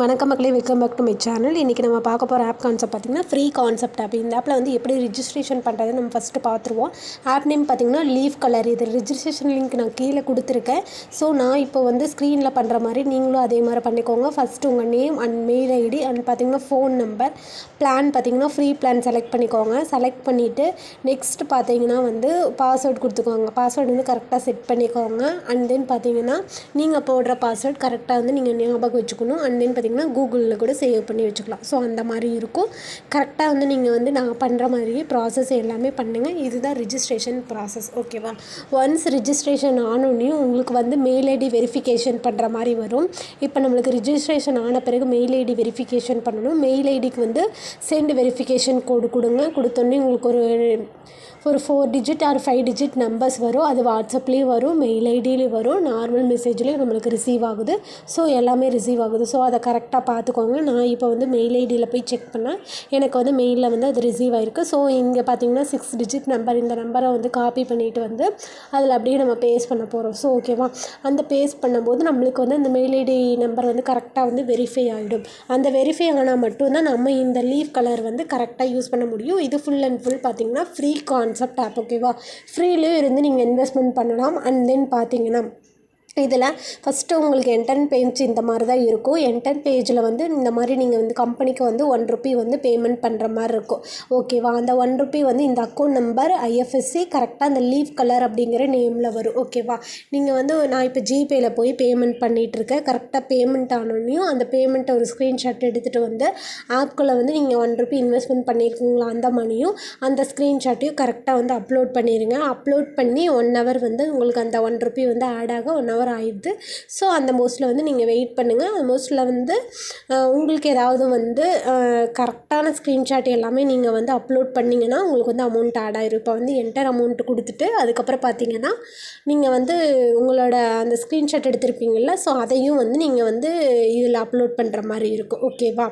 வணக்கம் மக்களே welcome back to my channel இன்றைக்கி நம்ம பார்க்க போகிற ஆப் கான்செப்ட் பார்த்திங்கன்னா ஃப்ரீ கான்செப்ட் ஆப் இந்த ஆப்பில் வந்து எப்படி ரிஜிஸ்ட்ரேஷன் பண்ணுறது நம்ம ஃபஸ்ட்டு பார்த்துருவோம். ஆப் நேம் பார்த்திங்கன்னா லீவ் கலர் இது ரிஜிஸ்ட்ரேஷன் லிங்க் நான் கீழே கொடுத்துருக்கேன். ஸோ நான் இப்போ வந்து ஸ்க்ரீனில் பண்ணுற மாதிரி நீங்களும் அதே மாதிரி பண்ணிக்கோங்க. ஃபஸ்ட்டு உங்கள் name and mail ID and பார்த்திங்கன்னா ஃபோன் நம்பர் பிளான் பார்த்திங்கன்னா ஃப்ரீ பிளான் செலக்ட் பண்ணிக்கோங்க. செலக்ட் பண்ணிவிட்டு நெக்ஸ்ட் பார்த்தீங்கன்னா வந்து பாஸ்வேர்ட் கொடுத்துக்கோங்க. பாஸ்வேர்டு வந்து கரெக்டாக செட் பண்ணிக்கோங்க. அண்ட் தென் பார்த்தீங்கன்னா நீங்கள் போடுற பாஸ்வேர்ட் கரெக்டாக வந்து நீங்கள் ஞாபகம் வச்சுக்கணும். அண்ட் தென் பார்த்திங்கன்னா கூகுளில் கூட சேவ் பண்ணி வச்சுக்கலாம். ஸோ அந்த மாதிரி இருக்கும். கரெக்டாக வந்து நீங்கள் வந்து நாங்கள் பண்ணுற மாதிரியே ப்ராசஸ் எல்லாமே பண்ணுங்கள் இதுதான் ரிஜிஸ்ட்ரேஷன் ப்ராசஸ் ஓகேவா ஒன்ஸ் ரிஜிஸ்ட்ரேஷன் ஆனோடனையும் உங்களுக்கு வந்து மெயில் ஐடி வெரிஃபிகேஷன் பண்ணுற மாதிரி வரும். இப்போ நம்மளுக்கு ரிஜிஸ்ட்ரேஷன் ஆன பிறகு மெயில் ஐடி வெரிஃபிகேஷன் பண்ணணும். மெயில் ஐடிக்கு வந்து சென்ட் வெரிஃபிகேஷன் கோடு கொடுங்க. கொடுத்தோன்னே உங்களுக்கு ஒரு ஒரு four digit or five digit numbers வரும். அது வாட்ஸ்அப்லேயும் வரும் மெயில் ஐடியிலையும் வரும். நார்மல் மெசேஜ்லேயும் நம்மளுக்கு ரிசீவ் ஆகுது. ஸோ எல்லாமே ரிசீவ் ஆகுது. ஸோ அதை கரெக்டாக பார்த்துக்கோங்க. நான் இப்போ வந்து மெயில் ஐடியில் போய் செக் பண்ணேன். எனக்கு வந்து மெயிலில் வந்து அது ரிசீவ் ஆகிருக்கு ஸோ இங்கே பார்த்தீங்கன்னா சிக்ஸ் டிஜிட் நம்பர் இந்த நம்பரை வந்து காப்பி பண்ணிவிட்டு வந்து அதில் அப்படியே நம்ம பேஸ் பண்ண போகிறோம் ஸோ ஓகேவா அந்த பேஸ் பண்ணும்போது நம்மளுக்கு வந்து அந்த மெயில் ஐடி நம்பர் வந்து கரெக்டாக வந்து வெரிஃபை ஆகிடும் அந்த வெரிஃபை ஆனால் மட்டும்தான் நம்ம இந்த லீவ் கலர் வந்து கரெக்டாக யூஸ் பண்ண முடியும். இது ஃபுல் அண்ட் ஃபுல் பார்த்திங்கன்னா ஃப்ரீ கான்செப்ட் ஆப் ஓகேவா ஃப்ரீலேயும் இருந்து நீங்கள் இன்வெஸ்ட்மெண்ட் பண்ணலாம். அண்ட் தென் பார்த்தீங்கன்னா இதில் ஃபஸ்ட்டு உங்களுக்கு என்டன் பேஜ் இந்த மாதிரி தான் இருக்கும். என்டன் பேஜில் வந்து இந்த மாதிரி நீங்கள் வந்து கம்பெனிக்கு வந்து ஒன் ருபி வந்து பேமெண்ட் பண்ணுற மாதிரி இருக்கும். ஓகேவா அந்த ஒன் ருபி வந்து இந்த அக்கௌண்ட் நம்பர் ஐஎஃப்எஸ்சி கரெக்டாக அந்த லீவ் கலர் அப்படிங்கிற நேமில் வரும். ஓகேவா நீங்கள் வந்து நான் இப்போ ஜிபேயில் போய் பேமெண்ட் பண்ணிகிட்ருக்கேன் கரெக்டாக பேமெண்ட் ஆனோடனையும் அந்த பேமெண்ட்டை ஒரு ஸ்க்ரீன்ஷாட் எடுத்துகிட்டு வந்து ஆப்குள்ளே வந்து நீங்கள் ஒன் ருபி இன்வெஸ்ட்மெண்ட் பண்ணியிருக்கீங்களா அந்த மணியும் அந்த ஸ்க்ரீன்ஷாட்டையும் கரெக்டாக வந்து அப்லோட் பண்ணிடுங்க அப்லோட் பண்ணி ஒன் ஹவர் வந்து உங்களுக்கு அந்த ஒன் ருபி வந்து ஆட் ஆக ஒன் ஹவர் ஹவர் ஆயிடுது. ஸோ அந்த மோஸ்ட்டில் வந்து நீங்கள் வெயிட் பண்ணுங்கள் அந்த மோஸ்ட்டில் வந்து உங்களுக்கு ஏதாவது வந்து கரெக்டான ஸ்க்ரீன்ஷாட் எல்லாமே நீங்கள் வந்து அப்லோட் பண்ணிங்கன்னா உங்களுக்கு வந்து அமௌண்ட் ஆட் ஆயிரும். இப்போ வந்து என்டர் அமௌண்ட் கொடுத்துட்டு அதுக்கப்புறம் பார்த்தீங்கன்னா நீங்கள் வந்து உங்களோட அந்த ஸ்க்ரீன்ஷாட் எடுத்திருப்பீங்கள்ல ஸோ அதையும் வந்து நீங்கள் வந்து இதில் அப்லோட் பண்ணுற மாதிரி இருக்கும். ஓகேவா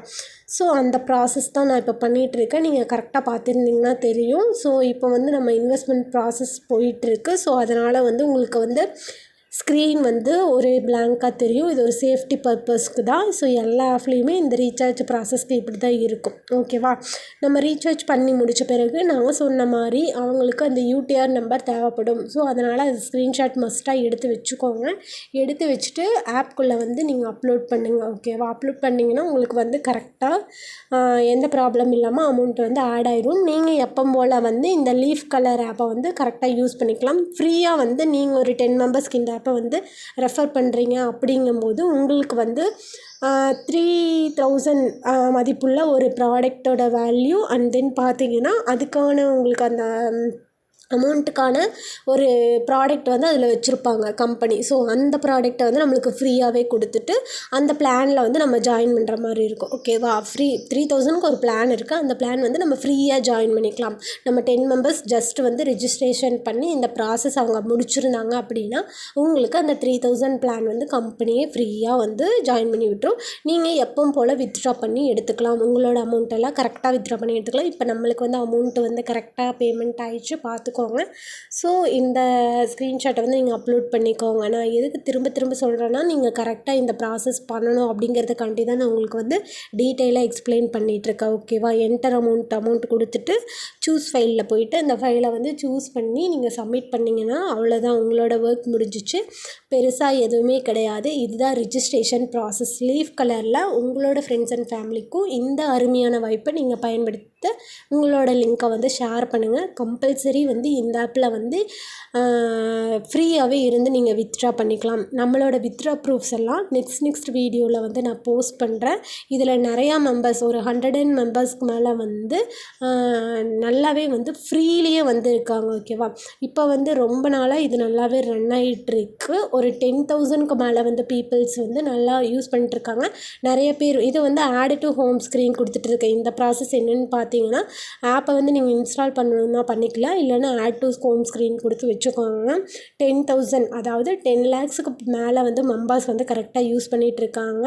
ஸோ அந்த ப்ராசஸ் தான் நான் இப்போ பண்ணிகிட்ருக்கேன் நீங்கள் கரெக்டாக பார்த்துருந்தீங்கன்னா தெரியும். ஸோ இப்போ வந்து நம்ம இன்வெஸ்ட்மெண்ட் ப்ராசஸ் போயிட்டுருக்கு. ஸோ அதனால் வந்து உங்களுக்கு வந்து ஸ்க்ரீன் வந்து ஒரே பிளாங்காக தெரியும். இது ஒரு சேஃப்டி பர்பஸ்க்கு தான். ஸோ எல்லா ஆப்லேயுமே இந்த ரீசார்ஜ் ப்ராசஸ்க்கு இப்படி தான் இருக்கும் ஓகேவா நம்ம ரீசார்ஜ் பண்ணி முடித்த பிறகு நான் சொன்ன மாதிரி அவங்களுக்கு அந்த யூடிஆர் நம்பர் தேவைப்படும். ஸோ அதனால் அது ஸ்க்ரீன்ஷாட் மஸ்ட்டாக எடுத்து வச்சுக்கோங்க. எடுத்து வச்சுட்டு ஆப்குள்ளே வந்து நீங்கள் அப்லோட் பண்ணுங்கள் ஓகேவா அப்லோட் பண்ணிங்கன்னா உங்களுக்கு வந்து கரெக்டாக எந்த ப்ராப்ளம் இல்லாமல் அமௌண்ட் வந்து ஆட் ஆயிடும் நீங்கள் எப்போ போல் வந்து இந்த லீஃப் கலர் ஆப்பை வந்து கரெக்டாக யூஸ் பண்ணிக்கலாம். ஃப்ரீயாக வந்து நீங்கள் ஒரு டென் மெம்பர்ஸ்க்கு இந்த ஆப் ஆப்பை வந்து ரெஃபர் பண்ணுறீங்க அப்படிங்கும்போது உங்களுக்கு வந்து த்ரீ தௌசண்ட் மதிப்புள்ள ஒரு ப்ராடக்ட்டோட வேல்யூ அண்ட் தென் பார்த்தீங்கன்னா அதுக்கான உங்களுக்கு அந்த அமௌண்ட்டுக்கான ஒரு ப்ராடக்ட் வந்து அதில் வச்சுருப்பாங்க கம்பெனி ஸோ அந்த ப்ராடக்ட்டை வந்து நம்மளுக்கு ஃப்ரீயாகவே கொடுத்துட்டு அந்த பிளானில் வந்து நம்ம ஜாயின் பண்ணுற மாதிரி இருக்கும். ஓகேவா ஃப்ரீ த்ரீ தௌசண்ட்க்கு ஒரு பிளான் இருக்குது அந்த பிளான் வந்து நம்ம ஃப்ரீயாக ஜாயின் பண்ணிக்கலாம். நம்ம டென் மெம்பர்ஸ் ஜஸ்ட் வந்து ரிஜிஸ்ட்ரேஷன் பண்ணி இந்த ப்ராசஸ் அவங்க முடிச்சிருந்தாங்க அப்படின்னா உங்களுக்கு அந்த த்ரீ தௌசண்ட் பிளான் வந்து கம்பெனியே ஃப்ரீயாக வந்து ஜாயின் பண்ணி விட்டுரும். நீங்கள் எப்பவும் போல் வித்ட்ரா பண்ணி எடுத்துக்கலாம். உங்களோட அமௌண்ட்டெல்லாம் கரெக்டாக வித்ட்ரா பண்ணி எடுத்துக்கலாம். இப்போ நம்மளுக்கு வந்து அமௌண்ட்டு வந்து கரெக்டாக பேமெண்ட் ஆயிடுச்சு பார்த்து பார்த்துக்கோங்க. ஸோ இந்த ஸ்க்ரீன்ஷாட்டை வந்து நீங்கள் அப்லோட் பண்ணிக்கோங்க. நான் எதுக்கு திரும்ப திரும்ப சொல்கிறேன்னா நீங்கள் கரெக்டாக இந்த ப்ராசஸ் பண்ணணும் அப்படிங்கிறதுக்காண்டி தான் நான் உங்களுக்கு வந்து டீட்டெயிலாக எக்ஸ்பிளைன் பண்ணிகிட்ருக்கேன் ஓகேவா என்டர் அமௌண்ட் அமௌண்ட் கொடுத்துட்டு சூஸ் ஃபைலில் போயிட்டு அந்த ஃபைலை வந்து சூஸ் பண்ணி நீங்கள் சப்மிட் பண்ணிங்கன்னா அவ்வளோதான் உங்களோட ஒர்க் முடிஞ்சிச்சு. பெருசாக எதுவுமே கிடையாது. இதுதான் ரிஜிஸ்ட்ரேஷன் ப்ராசஸ் லீஃப் கலரில் உங்களோட ஃப்ரெண்ட்ஸ் அண்ட் ஃபேமிலிக்கும் இந்த அருமையான வாய்ப்பை நீங்கள் பயன்படுத்தி உங்களோட லிங்க்கை வந்து ஷேர் பண்ணுங்கள் கம்பல்சரி வந்து இந்த ஆப்பில் வந்து ஃப்ரீயாகவே இருந்து நீங்கள் வித்ட்ரா பண்ணிக்கலாம். நம்மளோட வித்ட்ரா ப்ரூஃப்ஸ் எல்லாம் நெக்ஸ்ட் நெக்ஸ்ட் வீடியோவில் வந்து நான் போஸ்ட் பண்ணுறேன் இதில் நிறையா மெம்பர்ஸ் ஒரு ஹண்ட்ரட் அண்ட் மெம்பர்ஸ்க்கு மேலே வந்து நல்லாவே வந்து ஃப்ரீலியே வந்து இருக்காங்க ஓகேவா இப்போ வந்து ரொம்ப நாளாக இது நல்லாவே ரன் ஆகிட்டுருக்கு ஒரு டென் தௌசண்ட்க்கு மேலே வந்து பீப்புள்ஸ் வந்து நல்லா யூஸ் பண்ணிட்டுருக்காங்க நிறைய பேர் இது வந்து ஆடு டு ஹோம் ஸ்க்ரீன் கொடுத்துட்ருக்கேன் இந்த ப்ராசஸ் என்னென்னு பார்த்து பார்த்தீங்கன்னா ஆப்பை வந்து நீங்கள் இன்ஸ்டால் பண்ணணுன்னா பண்ணிக்கலாம். இல்லைன்னா ஆட் டு ஹோம் ஸ்க்ரீன் கொடுத்து வச்சுக்கோங்க. டென் தௌசண்ட் அதாவது டென் லேக்ஸுக்கு மேலே வந்து மெம்பர்ஸ் வந்து கரெக்டாக யூஸ் பண்ணிகிட்ருக்காங்க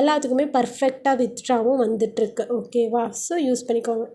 எல்லாத்துக்குமே பர்ஃபெக்டாக வித்ட்ராவும் வந்துட்டுருக்கு. ஓகேவா ஸோ யூஸ் பண்ணிக்கோங்க.